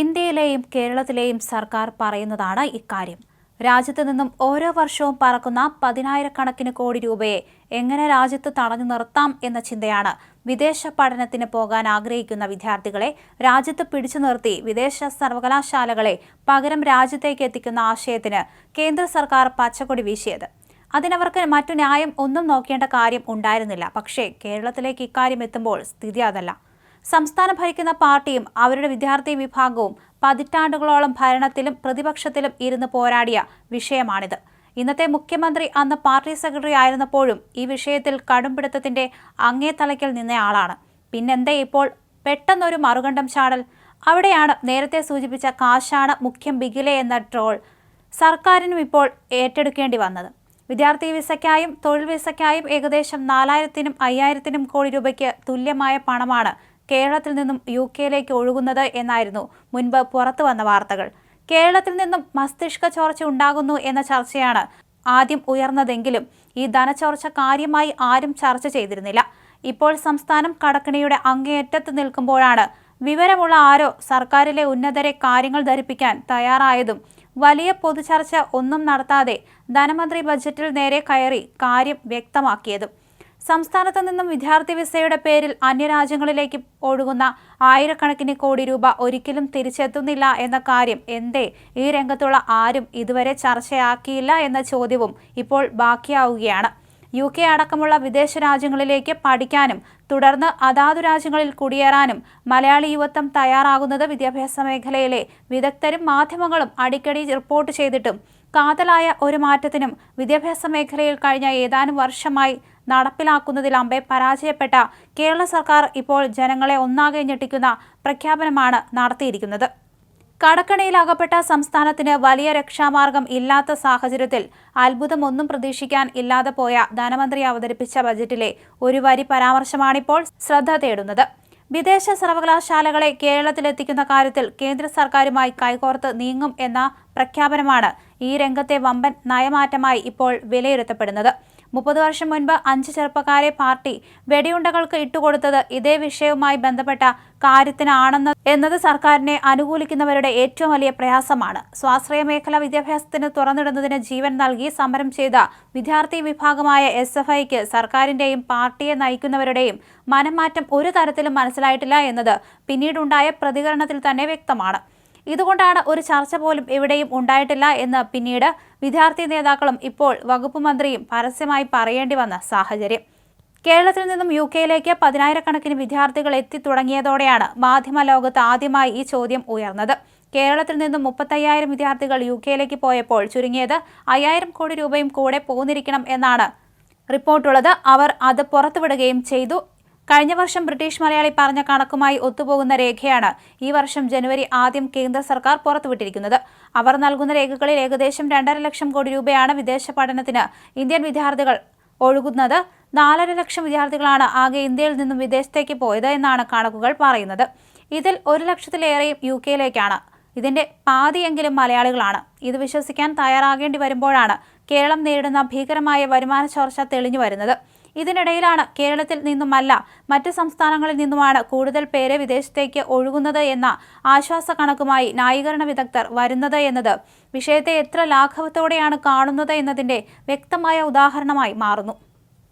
ഇന്ത്യയിലെയും കേരളത്തിലെയും സർക്കാർ പറയുന്നതാണ് ഇക്കാര്യം. രാജ്യത്ത് നിന്നും ഓരോ വർഷവും പറക്കുന്ന പതിനായിരക്കണക്കിന് കോടി രൂപയെ എങ്ങനെ രാജ്യത്ത് തടഞ്ഞു നിർത്താം എന്ന ചിന്തയാണ് വിദേശ പഠനത്തിന് പോകാൻ ആഗ്രഹിക്കുന്ന വിദ്യാർത്ഥികളെ രാജ്യത്ത് പിടിച്ചു നിർത്തി വിദേശ സർവകലാശാലകളെ പകരം രാജ്യത്തേക്ക് എത്തിക്കുന്ന ആശയത്തിന് കേന്ദ്ര സർക്കാർ പച്ചക്കൊടി വീശിയത്. അതിനവർക്ക് മറ്റു ന്യായം ഒന്നും നോക്കേണ്ട കാര്യം ഉണ്ടായിരുന്നില്ല. പക്ഷേ കേരളത്തിലേക്ക് ഇക്കാര്യം എത്തുമ്പോൾ സ്ഥിതി അതല്ല. സംസ്ഥാനം ഭരിക്കുന്ന പാർട്ടിയും അവരുടെ വിദ്യാർത്ഥി വിഭാഗവും പതിറ്റാണ്ടുകളോളം ഭരണത്തിലും പ്രതിപക്ഷത്തിലും ഇരുന്ന് പോരാടിയ വിഷയമാണിത്. ഇന്നത്തെ മുഖ്യമന്ത്രി അന്ന് പാർട്ടി സെക്രട്ടറി ആയിരുന്നപ്പോഴും ഈ വിഷയത്തിൽ കടുംപിടുത്തത്തിന്റെ അങ്ങേ തലയ്ക്കൽ നിന്നയാളാണ് പിന്നെന്തേ ഇപ്പോൾ പെട്ടെന്നൊരു മറുകണ്ഠം ചാടൽ? അവിടെയാണ് നേരത്തെ സൂചിപ്പിച്ച കാശാണ് മുഖ്യം ബിഗിലെ എന്ന ട്രോൾ സർക്കാരിനും ഇപ്പോൾ ഏറ്റെടുക്കേണ്ടി വന്നത്. വിദ്യാർത്ഥി വിസയ്ക്കായും തൊഴിൽ വിസയ്ക്കായും ഏകദേശം നാലായിരത്തിനും അയ്യായിരത്തിനും കോടി രൂപയ്ക്ക് തുല്യമായ പണമാണ് കേരളത്തിൽ നിന്നും യു കെയിലേക്ക് ഒഴുകുന്നത് എന്നായിരുന്നു മുൻപ് പുറത്തു വന്ന വാർത്തകൾ. കേരളത്തിൽ നിന്നും മസ്തിഷ്ക ചോർച്ച ഉണ്ടാകുന്നു എന്ന ചർച്ചയാണ് ആദ്യം ഉയർന്നതെങ്കിലും ഈ ധനച്ചോർച്ച കാര്യമായി ആരും ചർച്ച ചെയ്തിരുന്നില്ല. ഇപ്പോൾ സംസ്ഥാനം കടക്കിണിയുടെ അങ്ങേയറ്റത്ത് നിൽക്കുമ്പോഴാണ് വിവരമുള്ള ആരോ സർക്കാരിലെ ഉന്നതരെ കാര്യങ്ങൾ ധരിപ്പിക്കാൻ തയ്യാറായതും വലിയ പൊതുചർച്ച ഒന്നും നടത്താതെ ധനമന്ത്രി ബജറ്റിൽ നേരെ കയറി കാര്യം വ്യക്തമാക്കിയതും. സംസ്ഥാനത്ത് നിന്നും വിദ്യാർത്ഥി വിസയുടെ പേരിൽ അന്യരാജ്യങ്ങളിലേക്ക് ഒഴുകുന്ന ആയിരക്കണക്കിന് കോടി രൂപ ഒരിക്കലും തിരിച്ചെത്തുന്നില്ല എന്ന കാര്യം എന്തേ? ഈ രംഗത്തുള്ള ആരും ഇതുവരെ ചർച്ചയാക്കിയില്ല എന്ന ചോദ്യവും ഇപ്പോൾ ബാക്കിയാവുകയാണ്. യു കെ അടക്കമുള്ള വിദേശ രാജ്യങ്ങളിലേക്ക് പഠിക്കാനും തുടർന്ന് അതാതു രാജ്യങ്ങളിൽ കുടിയേറാനും മലയാളി യുവത്വം തയ്യാറാകുന്നത് വിദ്യാഭ്യാസ മേഖലയിലെ വിദഗ്ധരും മാധ്യമങ്ങളും അടിക്കടി റിപ്പോർട്ട് ചെയ്തിട്ടും കാതലായ ഒരു മാറ്റത്തിനും വിദ്യാഭ്യാസ മേഖലയിൽ കഴിഞ്ഞ ഏതാനും വർഷമായി നടപ്പിലാക്കുന്നതിൽ അമ്പെ പരാജയപ്പെട്ട കേരള സർക്കാർ ഇപ്പോൾ ജനങ്ങളെ ഒന്നാകെ ഞെട്ടിക്കുന്ന പ്രഖ്യാപനമാണ് നടത്തിയിരിക്കുന്നത്. കടക്കണിയിലകപ്പെട്ട സംസ്ഥാനത്തിന് വലിയ രക്ഷാമാർഗം ഇല്ലാത്ത സാഹചര്യത്തിൽ അത്ഭുതമൊന്നും പ്രതീക്ഷിക്കാൻ ഇല്ലാതെ പോയ ധനമന്ത്രി അവതരിപ്പിച്ച ബജറ്റിലെ ഒരു വരി പരാമർശമാണിപ്പോൾ ശ്രദ്ധ തേടുന്നത്. വിദേശ സർവകലാശാലകളെ കേരളത്തിലെത്തിക്കുന്ന കാര്യത്തിൽ കേന്ദ്ര സർക്കാരുമായി കൈകോർത്ത് നീങ്ങും എന്ന പ്രഖ്യാപനമാണ് ഈ രംഗത്തെ വമ്പൻ നയമാറ്റമായി ഇപ്പോൾ വിലയിരുത്തപ്പെടുന്നത്. മുപ്പത് വർഷം മുൻപ് അഞ്ച് ചെറുപ്പക്കാരെ പാർട്ടി വെടിയുണ്ടകൾക്ക് ഇട്ടുകൊടുത്തത് ഇതേ വിഷയവുമായി ബന്ധപ്പെട്ട കാര്യത്തിനാണെന്ന് എന്നത് സർക്കാരിനെ അനുകൂലിക്കുന്നവരുടെ ഏറ്റവും വലിയ പ്രയാസമാണ്. സ്വാശ്രയ മേഖല വിദ്യാഭ്യാസത്തിന് തുറന്നിടുന്നതിന് ജീവൻ നൽകി സമരം ചെയ്ത വിദ്യാർത്ഥി വിഭാഗമായ എസ് എഫ് ഐക്ക് സർക്കാരിന്റെയും പാർട്ടിയെ നയിക്കുന്നവരുടെയും മനംമാറ്റം ഒരു തരത്തിലും മനസ്സിലായിട്ടില്ല എന്നത് പിന്നീടുണ്ടായ പ്രതികരണത്തിൽ തന്നെ വ്യക്തമാണ്. ഇതുകൊണ്ടാണ് ഒരു ചർച്ച പോലും എവിടെയും ഉണ്ടായിട്ടില്ല എന്ന് പിന്നീട് വിദ്യാർത്ഥി നേതാക്കളും ഇപ്പോൾ വകുപ്പ് മന്ത്രിയും പരസ്യമായി പറയേണ്ടി വന്ന സാഹചര്യം. കേരളത്തിൽ നിന്നും യു കെയിലേക്ക് പതിനായിരക്കണക്കിന് വിദ്യാർത്ഥികൾ എത്തിത്തുടങ്ങിയതോടെയാണ് മാധ്യമ ലോകത്ത് ആദ്യമായി ഈ ചോദ്യം ഉയർന്നത്. കേരളത്തിൽ നിന്നും മുപ്പത്തയ്യായിരം വിദ്യാർത്ഥികൾ യു കെയിലേക്ക് പോയപ്പോൾ ചുരുങ്ങിയത് അയ്യായിരം കോടി രൂപയും കൂടെ പോന്നിരിക്കണം എന്നാണ് റിപ്പോർട്ടുള്ളത്. അവർ അത് പുറത്തുവിടുകയും ചെയ്തു. കഴിഞ്ഞ വർഷം ബ്രിട്ടീഷ് മലയാളി പറഞ്ഞ കണക്കുമായി ഒത്തുപോകുന്ന രേഖയാണ് ഈ വർഷം ജനുവരി ആദ്യം കേന്ദ്ര സർക്കാർ പുറത്തുവിട്ടിരിക്കുന്നത്. അവർ നൽകുന്ന രേഖകളിൽ ഏകദേശം രണ്ടര ലക്ഷം കോടി രൂപയാണ് വിദേശ പഠനത്തിന് ഇന്ത്യൻ വിദ്യാർത്ഥികൾ ഒഴുകുന്നത്. നാലര ലക്ഷം വിദ്യാർത്ഥികളാണ് ആകെ ഇന്ത്യയിൽ നിന്നും വിദേശത്തേക്ക് പോയത് എന്നാണ് കണക്കുകൾ പറയുന്നത്. ഇതിൽ ഒരു ലക്ഷത്തിലേറെയും യു കെയിലേക്കാണ്. ഇതിന്റെ പാതിയെങ്കിലും മലയാളികളാണ്. ഇത് വിശ്വസിക്കാൻ തയ്യാറാകേണ്ടി വരുമ്പോഴാണ് കേരളം നേരിടുന്ന ഭീകരമായ വരുമാന ചോർച്ച തെളിഞ്ഞു വരുന്നത്. ഇതിനിടയിലാണ് കേരളത്തിൽ നിന്നുമല്ല മറ്റ് സംസ്ഥാനങ്ങളിൽ നിന്നുമാണ് കൂടുതൽ പേരെ വിദേശത്തേക്ക് ഒഴുകുന്നത് എന്ന ആശ്വാസ കണക്കുമായി ന്യായീകരണ വിദഗ്ധർ വരുന്നത് എന്നത്. വിഷയത്തെ എത്ര ലാഘവത്തോടെയാണ് കാണുന്നത് എന്നതിന്റെ വ്യക്തമായ ഉദാഹരണമായി മാറുന്നു.